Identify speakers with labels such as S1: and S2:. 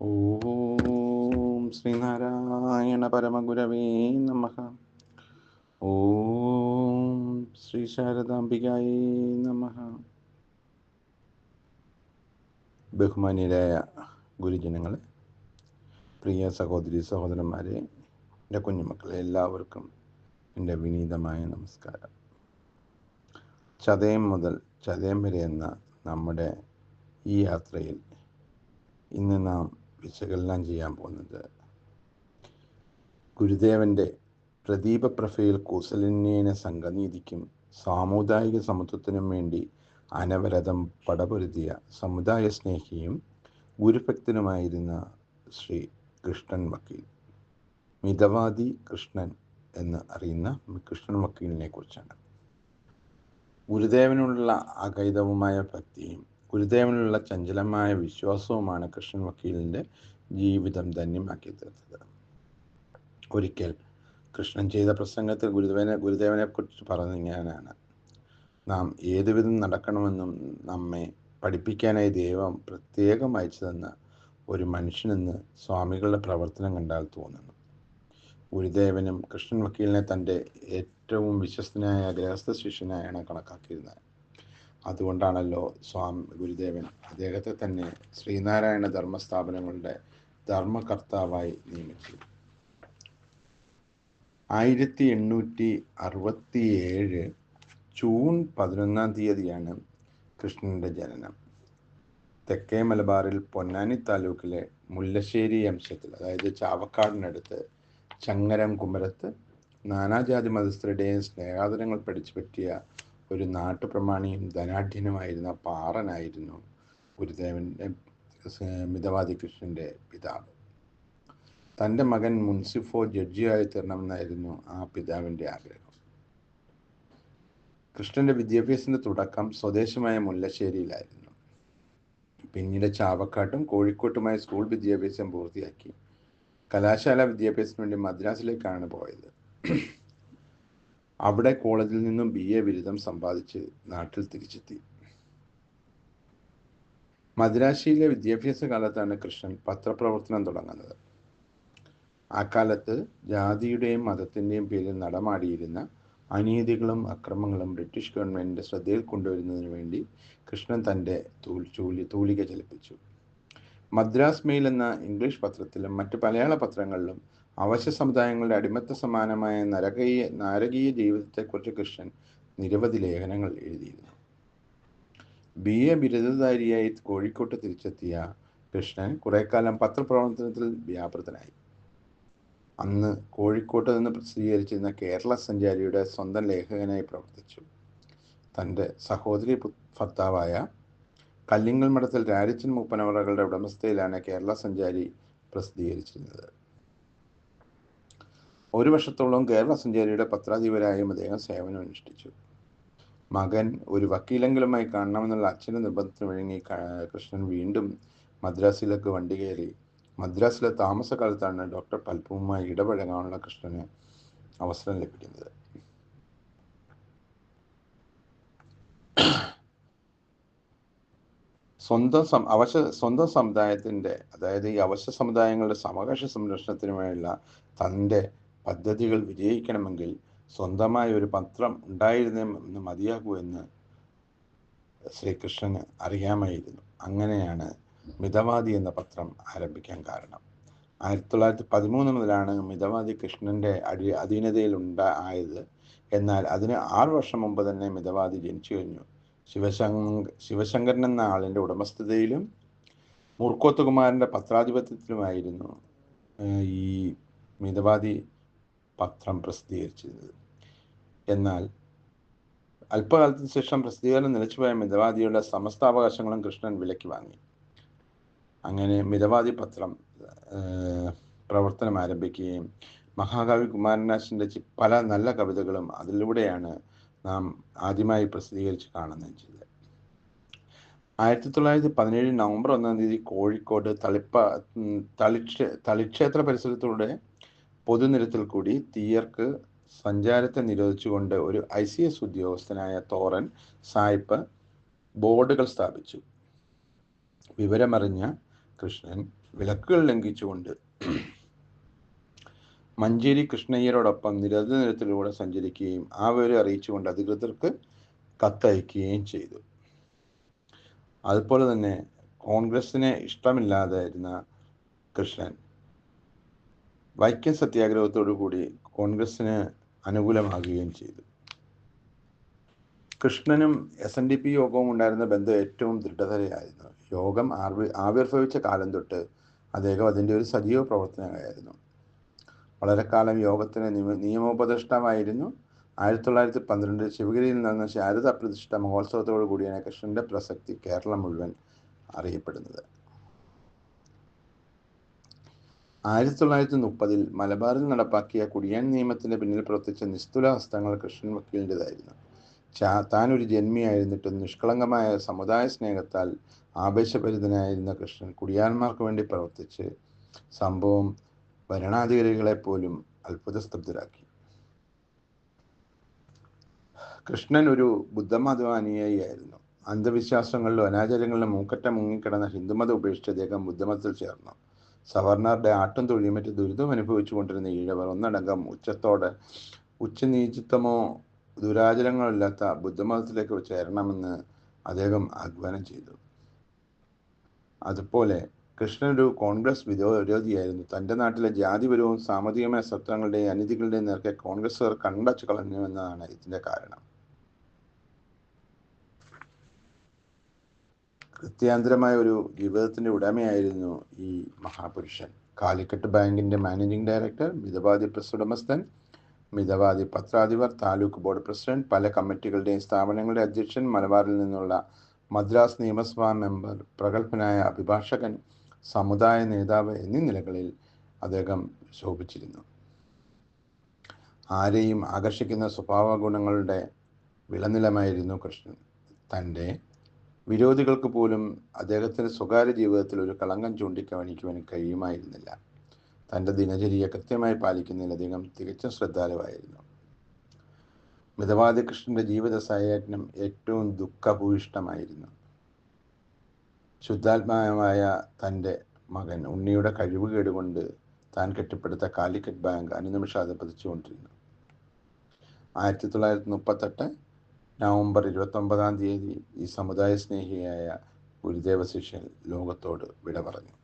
S1: ഓം ശ്രീനാരായണ പരമഗുരവേ നമ. ഓം ശ്രീ ശാരദാംബികായേ നമ. ബഹുമാനീയരായ ഗുരുജനങ്ങളെ പ്രിയ സഹോദരി സഹോദരന്മാരെ എന്റെ കുഞ്ഞുമക്കളെ എല്ലാവർക്കും എന്റെ വിനീതമായ നമസ്കാരം. ചതയം മുതൽ ചതയം വരെ എന്ന നമ്മുടെ ഈ യാത്രയിൽ ഇന്ന് നാം വിശകലനം ചെയ്യാൻ പോകുന്നത്. ഗുരുദേവന്റെ പ്രദീപ പ്രഫയിൽ കുസലിന്യേന സംഘനീതിക്കും സാമുദായിക സമത്വത്തിനും വേണ്ടി അനവരതം പടപൊരുതിയ സമുദായ സ്നേഹിയും ഗുരുഭക്തനുമായിരുന്ന ശ്രീ കൃഷ്ണൻ വക്കീൽ. മിതവാദി കൃഷ്ണൻ എന്ന് അറിയുന്ന കൃഷ്ണൻ വക്കീലിനെ കുറിച്ചാണ്. ഗുരുദേവനുള്ള അകൈതവുമായ ഭക്തിയും ഗുരുദേവനുള്ള ചഞ്ചലമായ വിശ്വാസവുമാണ് കൃഷ്ണൻ വക്കീലിന്റെ ജീവിതം ധന്യമാക്കി തീർത്തത്. ഒരിക്കൽ കൃഷ്ണൻ ചെയ്ത പ്രസംഗത്തിൽ ഗുരുദേവനെ ഗുരുദേവനെ കുറിച്ച് പറഞ്ഞിങ്ങനെയാണ് നാം ഏതുവിധം നടക്കണമെന്നും നമ്മെ പഠിപ്പിക്കാനായി ദൈവം പ്രത്യേകം അയച്ചു തന്ന ഒരു മനുഷ്യനെന്ന് സ്വാമികളുടെ പ്രവർത്തനം കണ്ടാൽ തോന്നുന്നു. ഗുരുദേവനും കൃഷ്ണൻ വക്കീലിനെ തന്റെ ഏറ്റവും വിശ്വസ്തനായ ഗൃഹസ്ഥ ശിഷ്യനായാണ് കണക്കാക്കിയിരുന്നത്. അതുകൊണ്ടാണല്ലോ സ്വാമി ഗുരുദേവൻ അദ്ദേഹത്തെ തന്നെ ശ്രീനാരായണ ധർമ്മസ്ഥാപനങ്ങളുടെ ധർമ്മകർത്താവായി നിയമിച്ചത് ആയിരത്തി എണ്ണൂറ്റി അറുപത്തി ഏഴ് ജൂൺ പതിനൊന്നാം തീയതിയാണ് കൃഷ്ണന്റെ ജനനം. തെക്കേ മലബാറിൽ പൊന്നാനി താലൂക്കിലെ മുല്ലശ്ശേരി അംശത്തിൽ അതായത് ചാവക്കാടിനടുത്ത് ചങ്ങരം കുമരത്ത് നാനാജാതി മതസ്ഥരുടെയും സ്നേഹാദരങ്ങൾ പഠിച്ചു പറ്റിയ ഒരു നാട്ടുപ്രമാണിയും ധനാഢ്യനുമായിരുന്ന പാറനായിരുന്നു ഗുരുദേവന്റെ മിതവാദി കൃഷ്ണന്റെ പിതാവ്. തന്റെ മകൻ മുൻസിഫോ ജഡ്ജിയായി തീരണമെന്നായിരുന്നു ആ പിതാവിന്റെ ആഗ്രഹം. കൃഷ്ണന്റെ വിദ്യാഭ്യാസത്തിന്റെ തുടക്കം സ്വദേശമായ മുല്ലശ്ശേരിയിലായിരുന്നു. പിന്നീട് ചാവക്കാട്ടും കോഴിക്കോട്ടുമായി സ്കൂൾ വിദ്യാഭ്യാസം പൂർത്തിയാക്കി. കലാശാല വിദ്യാഭ്യാസത്തിന് വേണ്ടി മദ്രാസിലേക്കാണ് പോയത്. അവിടെ കോളേജിൽ നിന്നും ബി എ ബിരുദം സമ്പാദിച്ച് നാട്ടിൽ തിരിച്ചെത്തി. മദ്രാശിയിലെ വിദ്യാഭ്യാസ കാലത്താണ് കൃഷ്ണൻ പത്രപ്രവർത്തനം തുടങ്ങുന്നത്. ആ കാലത്ത് ജാതിയുടെയും മതത്തിന്റെയും പേരിൽ നടമാടിയിരുന്ന അനീതികളും അക്രമങ്ങളും ബ്രിട്ടീഷ് ഗവൺമെന്റിന്റെ ശ്രദ്ധയിൽ കൊണ്ടുവരുന്നതിന് വേണ്ടി കൃഷ്ണൻ തന്റെ തൂലി തൂലിക ചലിപ്പിച്ചു. മദ്രാസ് മെയിൽ എന്ന ഇംഗ്ലീഷ് പത്രത്തിലും മറ്റ് മലയാള പത്രങ്ങളിലും അവശ്യ സമുദായങ്ങളുടെ അടിമത്ത സമാനമായ നരകീയ നാരകീയ ജീവിതത്തെക്കുറിച്ച് കൃഷ്ണൻ നിരവധി ലേഖനങ്ങൾ എഴുതിയിരുന്നു. ബി എ ബിരുദധാരിയായി കോഴിക്കോട്ട് തിരിച്ചെത്തിയ കൃഷ്ണൻ കുറേക്കാലം കാലം പത്രപ്രവർത്തനത്തിൽ വ്യാപൃതനായി. അന്ന് കോഴിക്കോട്ട് നിന്ന് പ്രസിദ്ധീകരിച്ചിരുന്ന കേരള സഞ്ചാരിയുടെ സ്വന്തം ലേഖകനായി പ്രവർത്തിച്ചു. തന്റെ സഹോദരി ഭർത്താവായ കല്ലിങ്ങൽ മഠത്തിൽ രാരിച്ചൻ മൂപ്പനവറകളുടെ ഉടമസ്ഥയിലാണ് കേരള സഞ്ചാരി പ്രസിദ്ധീകരിച്ചിരുന്നത്. ഒരു വർഷത്തോളം കേരള സഞ്ചാരിയുടെ പത്രാധിപരായും അദ്ദേഹം സേവനം അനുഷ്ഠിച്ചു. മകൻ ഒരു വക്കീലെങ്കിലുമായി കാണണമെന്നുള്ള അച്ഛന്റെ നിർബന്ധത്തിന് വഴങ്ങി കൃഷ്ണൻ വീണ്ടും മദ്രാസിലേക്ക് വണ്ടി കയറി. മദ്രാസിലെ താമസകാലത്താണ് ഡോക്ടർ പൽപ്പുമായി ഇടപഴകാനുള്ള കൃഷ്ണന് അവസരം ലഭിക്കുന്നത്. സ്വന്തം സം അവശ സ്വന്തം സമുദായത്തിന്റെ അതായത് ഈ അവശ്യ സമുദായങ്ങളുടെ സമകക്ഷ സംരക്ഷണത്തിനുമായുള്ള തന്റെ പദ്ധതികൾ വിജയിക്കണമെങ്കിൽ സ്വന്തമായ ഒരു പത്രം ഉണ്ടായിരുന്നെന്ന് മതിയാകൂ എന്ന് ശ്രീകൃഷ്ണന് അറിയാമായിരുന്നു. അങ്ങനെയാണ് മിതവാദി എന്ന പത്രം ആരംഭിക്കാൻ കാരണം. ആയിരത്തി തൊള്ളായിരത്തി പതിമൂന്ന് മുതലാണ് മിതവാദി കൃഷ്ണന്റെ അടി അധീനതയിൽ ഉണ്ടാ ആയത്. എന്നാൽ അതിന് ആറു വർഷം മുമ്പ് തന്നെ മിതവാദി ജനിച്ചു കഴിഞ്ഞു. ശിവശങ്ക ശിവശങ്കരൻ എന്ന ആളിന്റെ ഉടമസ്ഥതയിലും മൂർക്കോത്തുകുമാരന്റെ പത്രാധിപത്യത്തിലുമായിരുന്നു ഈ മിതവാദി പത്രം പ്രസിദ്ധീകരിച്ചിരുന്നത്. എന്നാൽ അല്പകാലത്തിന് ശേഷം പ്രസിദ്ധീകരണം നിലച്ചുപോയ മിതവാദിയുടെ സമസ്ത അവകാശങ്ങളും കൃഷ്ണൻ വിലക്കി വാങ്ങി. അങ്ങനെ മിതവാദി പത്രം പ്രവർത്തനം ആരംഭിക്കുകയും മഹാകവി കുമാരനാശിന്റെ പല നല്ല കവിതകളും അതിലൂടെയാണ് നാം ആദ്യമായി പ്രസിദ്ധീകരിച്ച് കാണുന്നത് ചെയ്തത്. ആയിരത്തി തൊള്ളായിരത്തി പതിനേഴ് നവംബർ ഒന്നാം തീയതി കോഴിക്കോട് തളിപ്പ തളിക്ഷേ തളിക്ഷേത്ര പരിസരത്തൂടെ പൊതുനിരത്തിൽ കൂടി തീയർക്ക് സഞ്ചാരത്തെ നിരോധിച്ചുകൊണ്ട് ഒരു ഐ സി എസ് ഉദ്യോഗസ്ഥനായ തോറൻ സായിപ്പ് ബോർഡുകൾ സ്ഥാപിച്ചു. വിവരമറിഞ്ഞ കൃഷ്ണൻ വിലക്കുകൾ ലംഘിച്ചുകൊണ്ട് മഞ്ചേരി കൃഷ്ണയ്യരോടൊപ്പം നിരവധി നിരത്തിലൂടെ സഞ്ചരിക്കുകയും ആ വിവരം അറിയിച്ചുകൊണ്ട് അധികൃതർക്ക് കത്തയക്കുകയും ചെയ്തു. അതുപോലെ തന്നെ കോൺഗ്രസിനെ ഇഷ്ടമില്ലാതായിരുന്ന കൃഷ്ണൻ വൈക്കം സത്യാഗ്രഹത്തോടു കൂടി കോൺഗ്രസിന് അനുകൂലമാകുകയും ചെയ്തു. കൃഷ്ണനും എസ് എൻ ഡി പി യോഗവും ഉണ്ടായിരുന്ന ബന്ധം ഏറ്റവും ദൃഢതരയായിരുന്നു. യോഗം ആർവി ആവിർഭവിച്ച കാലം തൊട്ട് അദ്ദേഹം അതിന്റെ ഒരു സജീവ പ്രവർത്തനമായിരുന്നു. വളരെ കാലം യോഗത്തിന് നിയമ നിയമോപദേഷ്ടാവായിരുന്നു. ആയിരത്തി തൊള്ളായിരത്തി പന്ത്രണ്ടിൽ ശിവഗിരിയിൽ നടന്ന ശാരദ പ്രതിഷ്ഠ മഹോത്സവത്തോടു കൂടിയാണ് കൃഷ്ണന്റെ പ്രസക്തി കേരളം മുഴുവൻ അറിയപ്പെടുന്നത്. ആയിരത്തി തൊള്ളായിരത്തി മുപ്പതിൽ മലബാറിൽ നടപ്പാക്കിയ കുടിയാൻ നിയമത്തിന്റെ പിന്നിൽ പ്രവർത്തിച്ച നിസ്തുല ഹസ്തങ്ങൾ കൃഷ്ണൻ വക്കീലിന്റെതായിരുന്നു ചാ താൻ ഒരു ജന്മിയായിരുന്നിട്ടും നിഷ്കളങ്കമായ സമുദായ സ്നേഹത്താൽ ആവേശഭരിതനായിരുന്ന കൃഷ്ണൻ കുടിയാന്മാർക്ക് വേണ്ടി പ്രവർത്തിച്ച് സംഭവം ഭരണാധികാരികളെ പോലും അത്ഭുതസ്തബ്ധരാക്കി. കൃഷ്ണൻ ഒരു ബുദ്ധമതാനുയായിയായിരുന്നു അന്ധവിശ്വാസങ്ങളിലും അനാചാരങ്ങളിലും മൂക്കറ്റ മുങ്ങിക്കിടന്ന ഹിന്ദുമതം ഉപേക്ഷിച്ച് അദ്ദേഹം ബുദ്ധമതത്തിൽ ചേർന്നു. സവർണറുടെ ആട്ടും തൊഴിയും മറ്റ് ദുരിതം അനുഭവിച്ചു കൊണ്ടിരുന്ന ഈഴവർ ഒന്നടങ്കം ഉച്ചത്തോടെ ഉച്ചനീചിത്വമോ ദുരാചാരങ്ങളില്ലാത്ത ബുദ്ധമതത്തിലേക്ക് ചേരണമെന്ന് അദ്ദേഹം ആഹ്വാനം ചെയ്തു. അതുപോലെ കൃഷ്ണൻ ഒരു കോൺഗ്രസ് വിരോ വിരോധിയായിരുന്നു. തന്റെ നാട്ടിലെ ജാതിപരവും സാമ്പത്തികമായ സത്രങ്ങളുടെയും അനീതികളുടെയും നേർക്കെ കോൺഗ്രസ്സുകാർ കണ്ടച്ചു കളഞ്ഞു എന്നതാണ് ഇതിന്റെ കാരണം. കൃത്യാന്തരമായ ഒരു ജീവിതത്തിന്റെ ഉടമയായിരുന്നു ഈ മഹാപുരുഷൻ. കാലിക്കട്ട് ബാങ്കിന്റെ മാനേജിംഗ് ഡയറക്ടർ മിതവാദി പ്രസ് ഉടമസ്ഥൻ മിതവാദി പത്രാധിപർ താലൂക്ക് ബോർഡ് പ്രസിഡന്റ് പല കമ്മിറ്റികളുടെയും സ്ഥാപനങ്ങളുടെ അധ്യക്ഷൻ മലബാറിൽ നിന്നുള്ള മദ്രാസ് നിയമസഭാ മെമ്പർ പ്രഗത്ഭനായ അഭിഭാഷകൻ സമുദായ നേതാവ് എന്നീ നിലകളിൽ അദ്ദേഹം ശോഭിച്ചിരുന്നു. ആരെയും ആകർഷിക്കുന്ന സ്വഭാവ ഗുണങ്ങളുടെ വിളനിലമായിരുന്നു കൃഷ്ണൻ. തന്റെ വിരോധികൾക്ക് പോലും അദ്ദേഹത്തിന്റെ സ്വകാര്യ ജീവിതത്തിൽ ഒരു കളങ്കം ചൂണ്ടിക്കാണിക്കുവാൻ കഴിയുമായിരുന്നില്ല. തന്റെ ദിനചര്യ കൃത്യമായി പാലിക്കുന്നതിൽ അദ്ദേഹം തികച്ചും ശ്രദ്ധാലുവായിരുന്നു. മിതവാദി കൃഷ്ണന്റെ ജീവിത സായാജ്ഞം ഏറ്റവും ദുഃഖഭൂയിഷ്ടമായിരുന്നു. ശുദ്ധാത്മാവായ തന്റെ മകൻ ഉണ്ണിയുടെ കഴിവ് കേടുകൊണ്ട് താൻ കെട്ടിപ്പടുത്ത കാലിക്കറ്റ് ബാങ്ക് അനുനിമിഷാതെ പതിച്ചുകൊണ്ടിരുന്നു. ആയിരത്തി തൊള്ളായിരത്തി മുപ്പത്തെട്ട് നവംബർ ഇരുപത്തൊമ്പതാം തീയതി ഈ സമുദായ സ്നേഹിയായ ഗുരുദേവ ശിഷ്യൻ ലോകത്തോട് വിട പറഞ്ഞു.